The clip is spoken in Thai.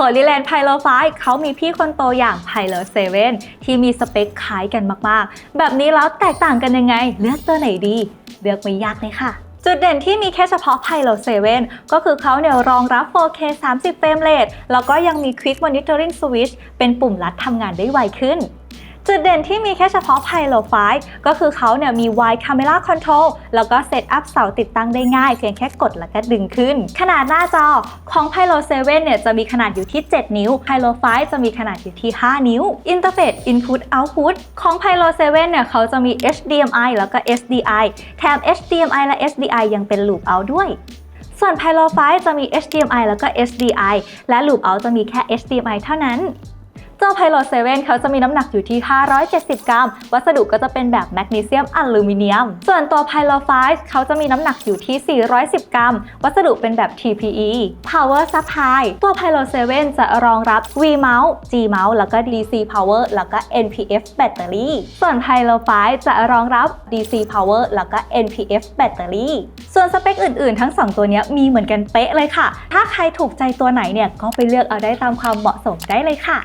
h o l y l a n d Pylo 5เขามีพี่คนโตอย่าง Pylo 7 ที่มีสเปคคล้ายกันมากๆ แบบนี้แล้วแตกต่างกันยังไง เลือกตัวไหนดี เลือกไม่ยากเลยค่ะจุดเด่นที่มีแค่เฉพาะ Pylo 7 ก็คือเขาเนี่ยรองรับ 4K 30 เฟรมเรทแล้วก็ยังมี Quick Monitoring Switch เป็นปุ่มลัดทำงานได้ไวขึ้น จุดเด่นที่มีแค่เฉพาะ Pylo 5ก็คือเขาเนี่ยมี Wide Camera Control แล้วก็เซตอัพเสาติดตั้งได้ง่าย เพียงแค่กดแล้วก็ดึงขึ้น ขนาดหน้าจอของ Pylo 7เนี่ยจะมีขนาดอยู่ที่ 7 นิ้ว Pylo 5จะมีขนาดอยู่ที่ 5 นิ้ว Interface Input Output ของ Pylo 7เนี่ยเขาจะมี HDMI แล้วก็ SDI แถม HDMI และ SDI ยังเป็น Loop Out ด้วยส่วน Pylo 5จะมี HDMI แล้วก็ SDI และ Loop Out จะมีแค่ HDMI เท่านั้น เจ้า Pilot 7เขาจะมีน้ำหนักอยู่ที่ 570 กรัม วัสดุก็จะเป็นแบบแมกนีเซียมอลูมิเนียม ส่วนตัว Pilot 5เขาจะมีน้ำหนักอยู่ที่ 410 กรัม วัสดุเป็นแบบ TPE Power Supply ตัว Pilot 7จะรองรับ V Mount G Mount แล้วก็ DC Power แล้วก็ NPF แบตเตอรี่ ส่วน Pilot 5จะรองรับ DC Power แล้วก็ NPF แบตเตอรี่ ส่วนสเปคอื่นๆ ทั้ง 2 ตัวนี้มีเหมือนกันเป๊ะเลยค่ะ ถ้าใครถูกใจตัวไหนเนี่ยก็ไปเลือกเอาได้ตามความเหมาะสมได้เลยค่ะ